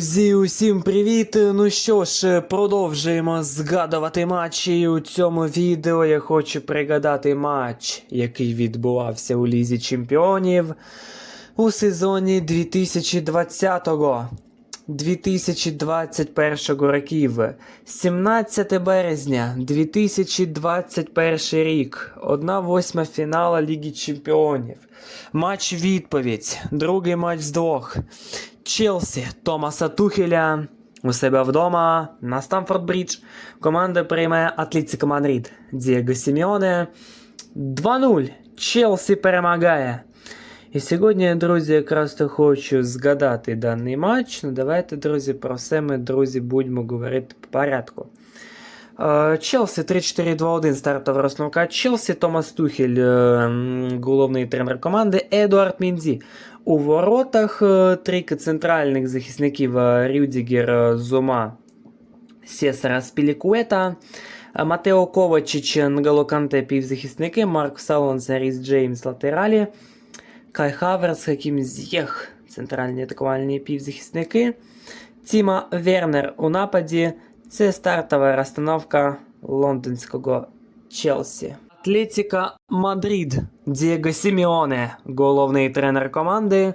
Друзі, усім привіт! Ну що ж, продовжуємо згадувати матчі. І у цьому відео я хочу пригадати матч, який відбувався у Лізі Чемпіонів у сезоні 2020-го. 2021 років, 17 березня 2021 рік, 1-8 фінала Ліги Чемпіонів. Матч відповідь, другий матч з двох. Челсі Томаса Тухеля у себе вдома на Стамфорд Брідж. Команда приймає Атлетико Мадрид Дієго Сіміоне. 2-0. Челсі перемагає. І сьогодні, друзі, якраз то хочу згадати даний матч. Ну давайте, друзі, про все ми, друзі, будемо говорити по порядку. Е, Челсі 3-4-2-1 стартова розстановка Челсі, Томас Тухель, е, головний тренер команди, Едуард Міндзі. У воротах е, трійка центральних захисників Рюдігер, Зума, Сесара Спілікуета, Матео Ковачич, Нголо Канте півзахисники, Марк Салонс, Ріс Джеймс латералі, Кай Хаверс, Хакім З'єх, центральні атакувальні півзахисники, Тіма Вернер у нападі. Це стартова розстановка лондонського Челсі. Атлетика Мадрид. Дієго Сіміоне, головний тренер команди.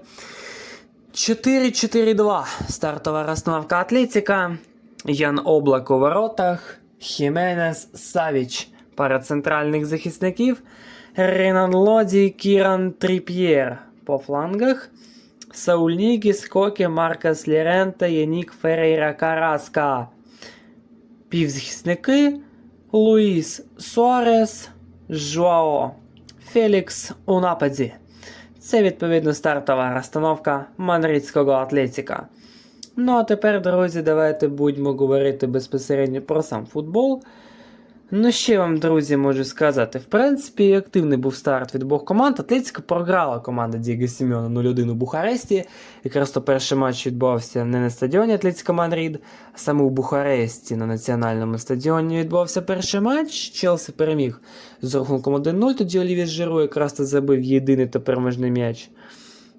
4-4-2. Стартова розстановка Атлетика. Ян Облак у воротах. Хіменес Савіч. Пара центральних захисників. Ренан Лоді, Кіран Тріп'єр по флангах. Сауль Нігіс, Кокі, Маркас Лірента, Янік Ферейра Караска. Півзахисники Луїс Суарес, Жуао, Фелікс у нападі. Це відповідно стартова розстановка мандрицького Атлетіка. Ну а тепер, друзі, давайте будемо говорити безпосередньо про сам футбол. Ну, ще вам, друзі, можу сказати. В принципі, активний був старт від обох команд. Атлетика програла команда Дієго Сімеона 0-1 у Бухаресті. Якраз то перший матч відбувався не на стадіоні Атлетика Мадрид, а саме у Бухаресті на національному стадіоні відбувався перший матч. Челсі переміг з рахунком 1-0. Тоді Олівіс Жиру якраз то забив єдиний та переможний м'яч.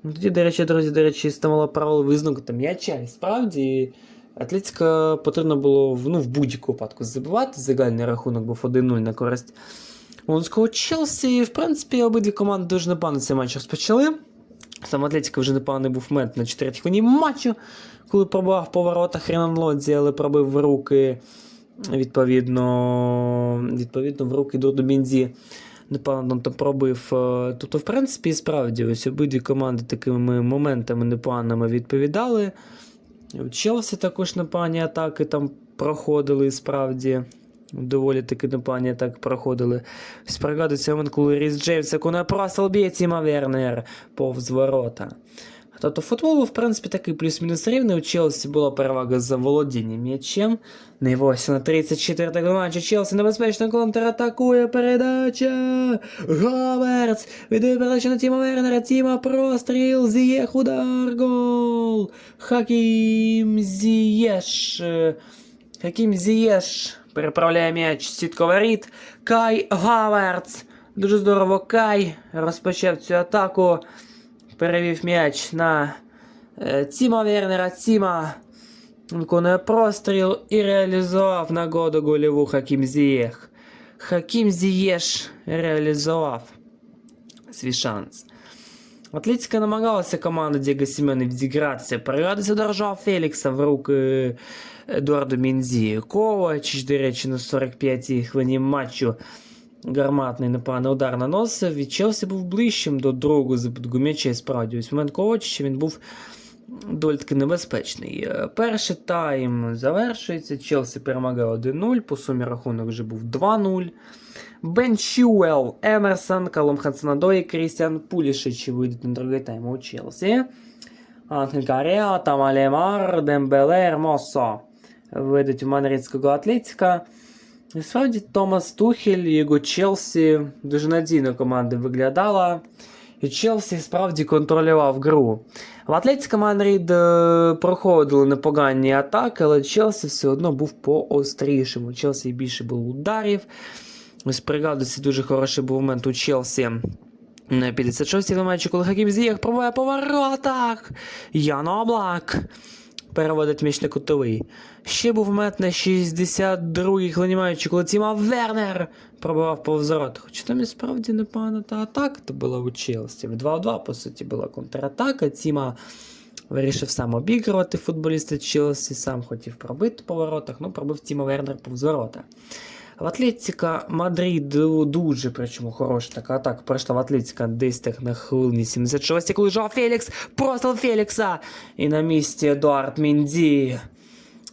Ну, Тоді, до речі, друзі, до речі, ставало правило визнаку м'яча. І справді Атлетика потрібно було ну, в будь-яку випадку забивати. Загальний рахунок був 1-0 на користь лондонського Челсі. В принципі, обидві команди дуже непогано цей матч розпочали. Сам Атлетика вже непоганий був момент на 4 хвилині матчу, коли пробував по воротах Ренан Лодзі, але пробив в руки відповідно, відповідно в руки Дурду Бінзі. Непевно там пробив. е, Тобто, в принципі, справді, ось обидві команди такими моментами непоганими відповідали. У Челсі також непогані атаки там проходили, справді. Доволі таки непогані атаки проходили. Спригадується пригадується момент, коли Ріс Джеймс, як у просто б'є Тіма повз ворота. Тобто футбол, був, в принципі, такий плюс-мінус рівний. У Челсі була перевага за володінням м'ячем. Не ось на 34-го матчі Челсі небезпечно контратакує передача. Говерц віддає передачу на Тіма Вернера. Тіма простріл. Зієх удар. Гол. Хакім Зієш. Хакім Зієш переправляє м'яч сітко. Кай Гаверц. Дуже здорово Кай розпочав цю атаку. Перевів м'яч на е, Тіма Вернера. Тіма виконує простріл і реалізував нагоду гольову Хакім Зієх. Хакім Зієш реалізував свій шанс. Атлетика намагалася команда Діго Сімена відігратися. Пригадується держав Фелікса в руки Едуарду Мінзі. Ковач, до речі, на 45-й хвилині матчу гарматний непоганий удар наносив. Від Челсі був ближчим до другого запитку м'яча. Справді, ось момент Ковача він був доволі таки небезпечний. Е, Перший тайм завершується. Челсі перемагає 1-0. По сумі рахунок вже був 2-0. Бен Чуел, Емерсон, Колом Хацанадой, Крістіан Пулішич вийдуть на другий тайм у Челсі. Анхель Кареа, Тамалемар, Дембеле, Ермосо вийдуть у мадридського Атлетика. І справді Томас Тухель і його Челсі дуже надійно команда виглядала. І Челсі справді контролював гру. В Атлетико Мадрид е, проходили непогані атаки, але Челсі все одно був поострішим. У Челсі більше було ударів. Ось пригадується дуже хороший був момент у Челсі. На 56-й матчі, коли Хакім Зієх пробуває по. Ян Облак переводить м'яч на кутовий. Ще був момент на 62-й хвилинімаючи, коли Тіма Вернер пробивав повз ворот. Хоча там і справді непогана та атака то була у Челсі. В 2-2, по суті, була контратака. Тіма вирішив сам обігрувати футболіста Челсі, сам хотів пробити по воротах, ну пробив Тіма Вернер повз ворота. В Атлетіка Мадрид дуже, причому хороша така атака. Пройшла в Атлетіка десь так на хвилині 76, коли Жо Фелікс, простріл Фелікса. І на місці Едуард Мінді.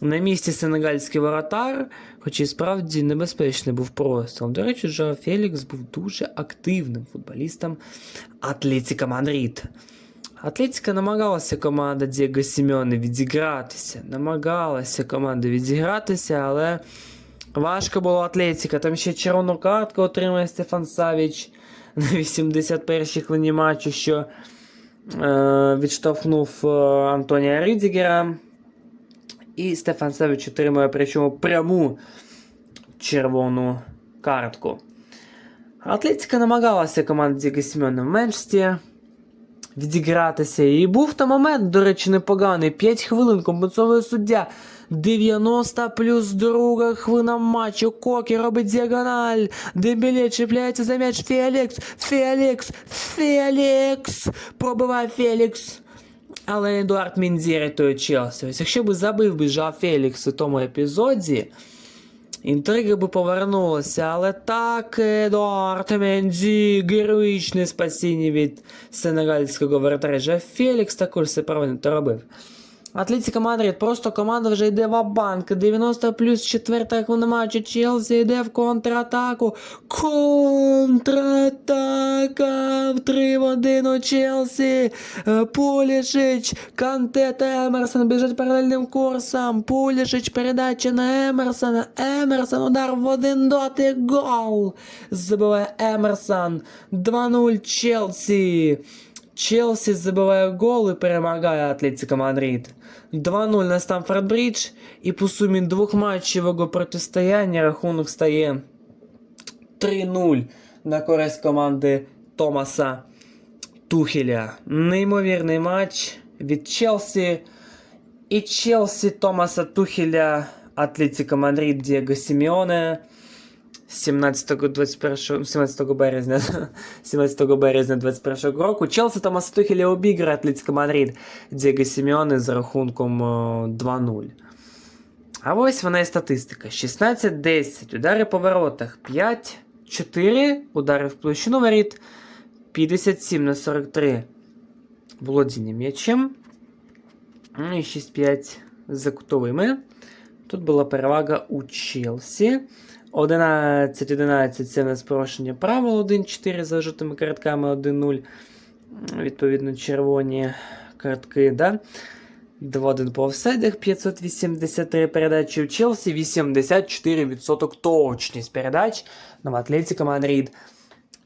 На місці сенегальський воротар, хоч і справді небезпечний був простріл. До речі, Жо Фелікс був дуже активним футболістом Атлетіка Мадрид. Атлетика намагалася команда Дієго Сімеоне відігратися. Намагалася команда відігратися, але важко було Атлетика. Там ще червону картку отримує Стефан Савіч на 81-й хвилині матчу, що е, відштовхнув е, Антонія Рідігера. І Стефан Савіч отримує причому пряму червону картку. Атлетика намагалася команда Дієго Сімеона в меншості відігратися. І був там момент, до речі, непоганий. 5 хвилин компенсовує суддя. 90 плюс друга хвилина матчу. Кокі робить діагональ. Дембеле чіпляється за м'яч. Фелікс, Фелікс, Фелікс. Пробиває Фелікс. Але Едуард Мінзі рятує Челсі. Ось якщо би забив би Жа Фелікс у тому епізоді, Інтрига би повернулася, але так Едуард Менді, героїчне спасіння від сенегальського вратаря. Фелікс також все правильно робив. Атлетика Мадрид, просто команда вже йде в банк 90 плюс 4 хвилина матчу. Челсі йде в контратаку. Контратака в 3 в 1 у Челсі. Е, Пулішич, Канте та Емерсон біжать паралельним курсом. Пулішич, передача на Емерсона. Емерсон, удар в один дотик. Гол. Забиває Емерсон. 2-0 Челсі. Челсі забиває гол і перемагає Атлетика Мадрид. 2-0 на Стамфорд Брідж. І по сумі двохматчевого протистояння рахунок стає 3-0 на користь команди Томаса Тухеля. Неймовірний матч від Челсі. І Челсі Томаса Тухеля, Атлетика Мадрид Дієго Сімеоне. 17-21 17 березня 17 березня 21 року Челсі Томаса Тухеля обіграє Атлетика Мадрид Дієго Сімеоне з рахунком е, 2-0. А ось вона і статистика. 16-10, удари по воротах 5-4, удари в площину воріт 57 на 43 володіння м'ячем. Ну і 6-5 за кутовими. Тут була перевага у Челсі. 11-11 це в нас порушення правил 1-4 за жовтими картками 1-0. Відповідно, червоні картки. Да? 2-1 по офсайдах, 583 передачі у Челсі, 84% точність передач. В Атлетика Мадрид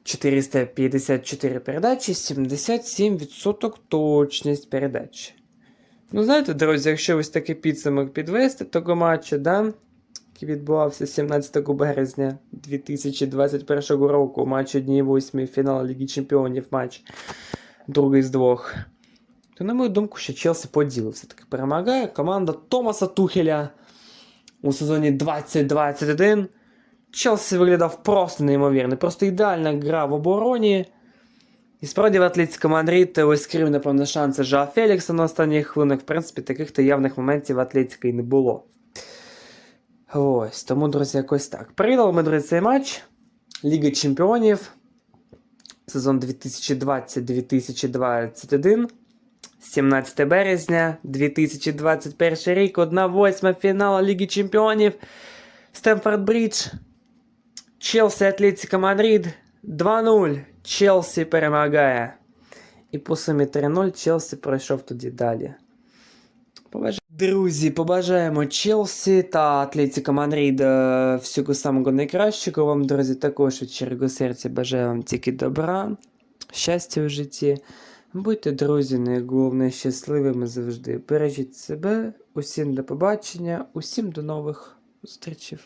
454 передачі, 77% точність передач. Ну, знаєте, друзі, якщо ось такий підсумок підвести того матчу, да, який відбувався 17 березня 2021 року, матч 1-8 фінал Ліги Чемпіонів, матч другий з двох. То, на мою думку, що Челсі по все-таки перемагає. Команда Томаса Тухеля у сезоні 2021. Челсі виглядав просто неймовірно. Просто ідеальна гра в обороні. І справді в Атлетико Мадрид ось крім, напевно, шанси Жа Фелікса на останніх хвилинах. В принципі, таких то явних моментів в Атлетико і не було. Ось, тому, друзі, якось так. Переглядали ми, друзі, цей матч. Ліга Чемпіонів. Сезон 2020-2021. 17 березня 2021 рік, 1-8 фінал Ліги Чемпіонів. Стемфорд Брідж. Челсі Атлетико Мадрид 2-0. Челсі перемагає. І по сумі 3-0 Челсі пройшов тоді далі. Друзі, побажаємо Челсі та Атлетіка Мадрид е, всього самого найкращого. Вам, друзі, також від щирого серця бажаю вам тільки добра, щастя в житті. Будьте, друзі, найголовніше щасливими завжди. Бережіть себе, усім до побачення, усім до нових зустрічей.